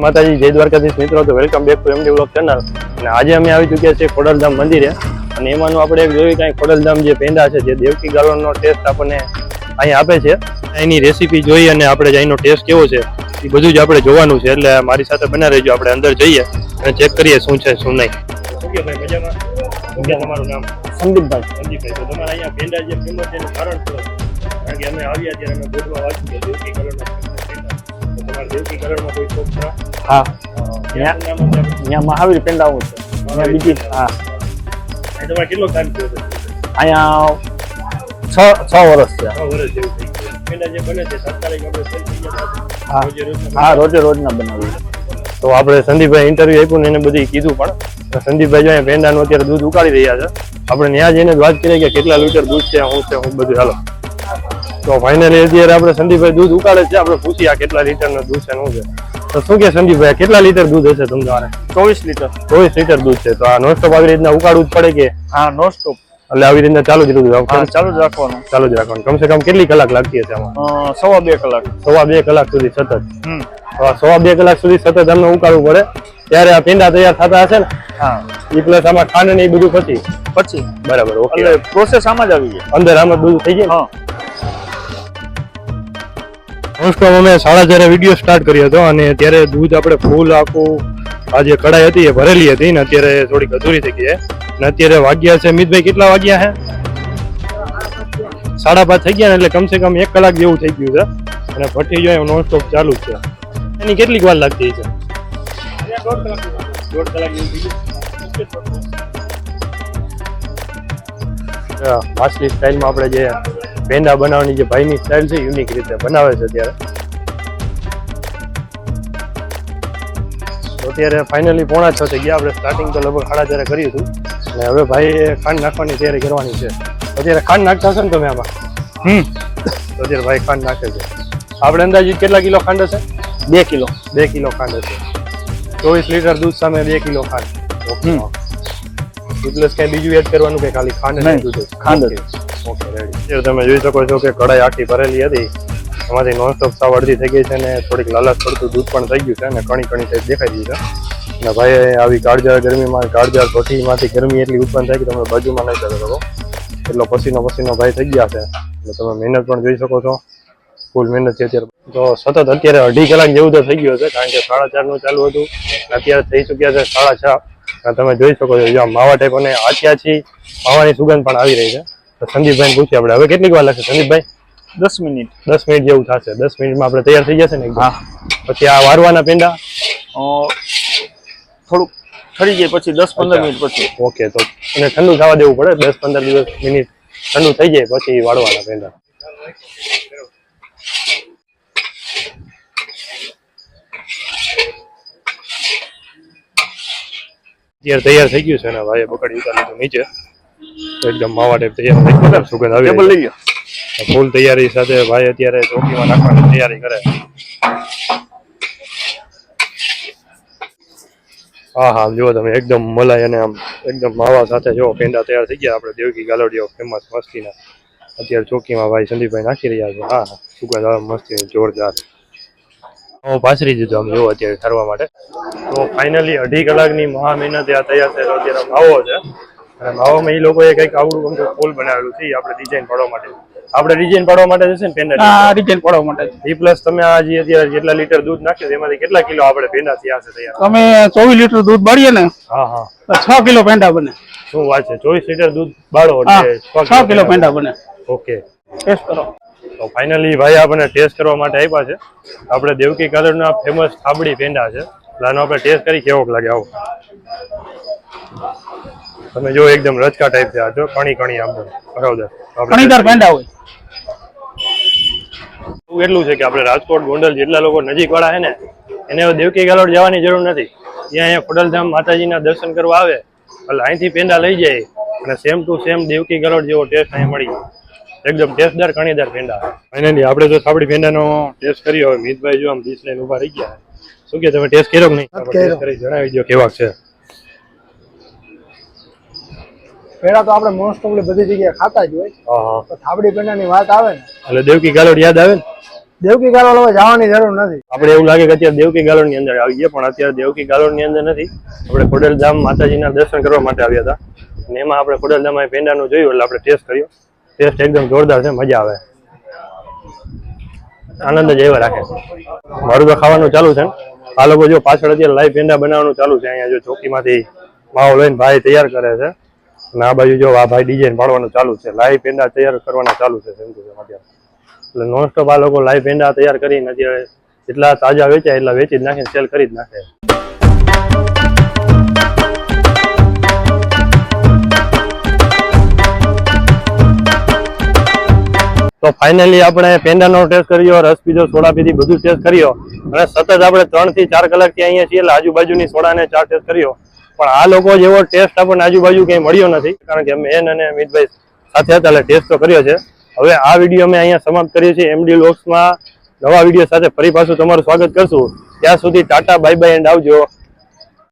માતાજી જય દ્વારકાધીશ મિત્રો. તો welcome back to MD blog channel અને આજે અમે આવી ચૂક્યા છીએ ખોડલધામ મંદિરે. અને એમાંનું આપણે એક જોયું કાંઈ ખોડલધામ જે પેંડા છે જે દેવકી ગાળવાનો ટેસ્ટ આપણને અહીં આપે છે. એની રેસીપી જોઈ અને આપણે જ અહીંનો ટેસ્ટ કેવો છે એ બધું જ આપણે જોવાનું છે. એટલે મારી સાથે બના રહેજો આપણે અંદર જઈએ અને ચેક કરીએ શું છે શું નહીં. તમારું નામ? સંદીપભાઈ. સંદીપભાઈ તો તમારા અહીંયા પેંડા જે ફેમસ છે એનું કારણ કારણ કે અમે આવ્યા ત્યારે અમે બોર્ડમાં વાંચ્યું કે દેવકી કલરના હા. અહીંયા મહાવીર પેંડાવું છે. અહીંયા બીજી હા. કેટલો ટાઈમ થયો અહીંયા છ છ વર્ષ છે હા. રોજે રોજના હા રોજે રોજના બનાવીએ. તો આપણે સંદીપભાઈ ઇન્ટરવ્યુ આપ્યું ને એને બધી કીધું પણ. સંદીપભાઈ જો અહીંયા પેંડાનું અત્યારે દૂધ ઉકાળી રહ્યા છે. આપણે ત્યાં જઈને વાત કરીએ કે કેટલા લીટર દૂધ છે શું છે હું બધું. હાલો. તો ફાઇનલી અત્યારે આપણે સંદીપભાઈ દૂધ ઉકાળે છે. આપણે પૂછીએ આ કેટલા લીટરનું દૂધ છે શું છે. તો શું કે સંદીપભાઈ કેટલા લીટર દૂધ હશે તમારે ચોવીસ લીટર. ચોવીસ લીટર દૂધ છે. તો આ નોસ્ટોપ આવી રીતના ઉકાળવું જ પડે કે? હા નો સ્ટોપ એટલે આવી રીતના ચાલુ જ રહ્યું ચાલુ જ રાખવાનું. ચાલુ જ રાખવાનું. કમસે કમ કેટલી કલાક લાગતી હશે આમાં? સવા બે કલાક. સવા બે કલાક સુધી સતત. સવા બે કલાક સુધી સતત અમને ઉકાળવું પડે. ત્યારે આ પેંડા તૈયાર થતા હશે ને હા. એ પ્લસ આમાં ખાંડ ને એ બધું પછી પછી બરાબર ઓકે એટલે પ્રોસેસ આમાં જ આવી ગઈ અંદર આમાં બધું થઈ ગયું હા. ઓફ અમે સાડા જ્યારે વીડિયો સ્ટાર્ટ કર્યો હતો અને ત્યારે દૂધ આપણે ફૂલ આખું આ જે કઢાઈ હતી એ ભરેલી હતી ને અત્યારે થોડીક અધૂરી થઈ ગઈ ને અત્યારે વાગ્યા છે. મિતભાઈ, કેટલા વાગ્યા છે સાડા પાંચ થઈ ગયા ને એટલે કમસે કમ એક કલાક જેવું થઈ ગયું છે. અને ભઠ્ઠી જો નોન સ્ટોપ ચાલુ છે. એની કેટલીક વાર લાગતી છે? દોઢ કલાક સ્ટાઇલમાં આપણે જે પેંડા બનાવવાની જે ભાઈની સ્ટાઇલ છે યુનિક રીતે બનાવે છે અત્યારે. તો અત્યારે ફાઇનલી પોણા છ થઈ ગયા. આપણે સ્ટાર્ટિંગ તો લગભગ સાડા ત્યારે કર્યું હતું. અને હવે ભાઈ ખાંડ નાખવાની તૈયારી કરવાની છે. અત્યારે ખાંડ નાખતા હશે ને તમે આમાં? હમ. તો અત્યારે ભાઈ ખાંડ નાખે છે. આપણે અંદાજે કેટલા કિલો ખાંડ હશે? બે કિલો. બે કિલો ખાંડ હશે. ચોવીસ લીટર દૂધ સામે બે કિલો ખાંડ. ઓકે હમ. પ્લસ કઈ બીજું એડ કરવાનું કે ખાલી ખાંડ દૂધ ખાંડ અત્યારે તમે જોઈ શકો છો કે કઢાઈ આખી ભરેલી હતી. એમાંથી નોનસ્ટોપ સાવ અડધી થઈ ગઈ છે અને થોડીક લાલાશ પડતું દૂધ પણ થઈ ગયું છે અને કણી કણી ટાઈપ દેખાઈ ગયું છે. અને ભાઈ આવી કાળજાળ ગરમીમાં કાળજાળ ભઠ્ઠીમાંથી ગરમી એટલી ઉત્પન્ન થાય કે તમે બાજુમાં નહીં કરી શકો એટલો પસીનો પસીનો ભાઈ થઈ ગયા છે. એટલે તમે મહેનત પણ જોઈ શકો છો. ફૂલ મહેનત છે અત્યારે. તો સતત અત્યારે અઢી કલાક જેવું તો થઈ ગયું છે કારણ કે સાડા ચારનું ચાલુ હતું. અત્યારે થઈ ચૂક્યા છે સાડા છ. તમે જોઈ શકો છો જ્યાં માવા ટાઈપ અને આચિયાછી માવાની સુગંધ પણ આવી રહી છે. તો સંદીપભાઈને પૂછીએ આપણે. હવે કેટલીક વાર લાગશે? સંદીપભાઈ? દસ મિનિટ. દસ મિનિટ જેવું થશે. દસ મિનિટમાં આપણે તૈયાર થઈ જશે ને હા. પછી આ વારવાના પેંડા? થોડુંક ઠરી જાય પછી દસ પંદર મિનિટ પછી. ઓકે તો અને ઠંડુ થવા દેવું પડે. દસ પંદર દિવસ મિનિટ ઠંડુ થઈ જાય પછી વાળવાના પેંડા. તૈયાર થઈ ગયું છે ને ભાઈ બકડી ઉતારી લીધું નીચે. એકદમ માવા ટાઈપ તૈયાર થઈ ગયો સુગંધ આવી ટેબલ લઈ ગયો. ફૂલ તૈયારી સાથે ભાઈ અત્યારે ચોકીમાં નાખવાની તૈયારી કરે. હા હા જુઓ તમે એકદમ મલાઈ અને આમ એકદમ માવા સાથે જો પેંડા તૈયાર થઈ ગયા. આપણે દેવકી ગાલોડીઓ ફેમસ મસ્તીના. અત્યારે ચોકીમાં ભાઈ સંદીપભાઈ નાખી રહ્યા છે. હા સુગંધ આવે મસ્તી જોરદાર. હું પાછરી દીધું આમ જોવો અત્યારે ઠરવા માટે. તો ફાઇનલી અઢી કલાકની મહા મહેનતે આ તૈયાર થયેલો અત્યારે માવો છે. અને માવામાં એ લોકોએ કંઈક આવડું ગમતું ફૂલ બનાવેલું છે આપણે ડિઝાઇન પાડવા માટે. આપણે ડિઝાઇન પાડવા માટે જશે ને પેનર હા ડિઝાઇન પડવા માટે એ પ્લસ તમે આ જે અત્યારે જેટલા લીટર દૂધ નાખ્યું એમાંથી કેટલા કિલો આપણે પેંડા થયા છે તૈયાર? તમે ચોવીસ લીટર દૂધ બાળીએ ને હા હા. છ કિલો પેંડા બને. શું વાત છે? ચોવીસ લીટર દૂધ બાળો એટલે છ કિલો પેંડા બને. ઓકે. ટેસ્ટ કરો. તો ફાઇનલી ભાઈ આપણને ટેસ્ટ કરવા માટે આપ્યા છે. આપણે દેવકી કલરના ફેમસ થાબડી પેંડા છે. એટલે આનો આપણે ટેસ્ટ કરી કેવોક લાગે આવો. તમે જો એકદમ રચકા ટાઈપ છે આ જો કણી કણી આમ બરાબર કણીદાર પેંડા હોય. એટલું છે કે આપણે રાજકોટ ગોંડલ જેટલા લોકો નજીક વાળા છે ને એને દેવકી ગાલોડ જવાની જરૂર નથી. ત્યાં અહીંયા ખોડલધામ માતાજીના દર્શન કરવા આવે એટલે અહીંથી પેંડા લઈ જાય અને same to same Devki Galod જેવો ટેસ્ટ અહીંયા મળી જાય. એકદમ ટેસ્ટદાર કણીદાર પેંડા. ફાઇનલી આપણે તો સાબડી પેંડાનો ટેસ્ટ કર્યો હવે મિતભાઈ જો આમ ડીશ લઈને ઊભા રહી ગયા. શું કે તમે ટેસ્ટ કર્યો કે નહીં? ટેસ્ટ કરી જણાવી દો કેવા છે. પેડા તો આપણે મોસ્ટ ઓફલી બધી જગ્યાએ ખાતા જ હોય. તો થાબડી પેંડાની વાત આવે ને એટલે દેવકી ગાલોડ યાદ આવે ને? દેવકી ગાલોડ હવે જવાની જરૂર નથી. આપણે એવું લાગે કે અત્યારે દેવકી ગાલોડની અંદર આવી ગયા પણ અત્યારે દેવકી ગાલોડની અંદર નથી. આપણે ખોડલધામ માતાજીના દર્શન કરવા માટે આવ્યા હતા. અને એમાં આપણે ખોડલધામ પેંડાનું જોયું એટલે આપણે ટેસ્ટ કર્યો. ટેસ્ટ એકદમ જોરદાર છે મજા આવે. આનંદ જ એવા રાખે મારું તો ખાવાનું ચાલુ છે આ લોકો જો પાછળ અત્યારે લાઈવ પેંડા બનાવવાનું ચાલુ છે અહીંયા જો ચોકીમાંથી માવો લઈને ભાઈ તૈયાર કરે છે. અને આ બાજુ જો આ ભાઈ ડિઝાઇન પાડવાનું ચાલુ છે લાઈવ પેંડા તૈયાર કરવાના ચાલુ છે શંકુધામ અત્યારે એટલે નોનસ્ટોપ આ લોકો લાઈવ પેંડા તૈયાર કરીને અત્યારે જેટલા તાજા વેચાય એટલા વેચી જ નાખે સેલ કરી જ નાખે. તો ફાઇનલી આપણે પેંડાનો ટેસ્ટ કર્યો રસ પીધો સોડા પીધી બધું ટેસ્ટ કર્યો. અને સતત આપણે ત્રણથી ચાર કલાકથી અહીંયા છીએ, એટલે આજુબાજુની સોડાને ચા ટેસ્ટ કર્યો. પણ આ લોકો જેવો ટેસ્ટ આપણને આજુબાજુ ક્યાંય મળ્યો નથી. કારણ કે અમે એન અને અમિતભાઈ સાથે હતા એટલે ટેસ્ટ તો કર્યો છે. હવે આ વીડિયો અમે અહીંયા સમાપ્ત કરીએ છીએ. એમડી લોક્સમાં નવા વીડિયો સાથે ફરી પાછું તમારું સ્વાગત કરશું. ત્યાં સુધી ટાટા બાય બાય એન્ડ આવજો.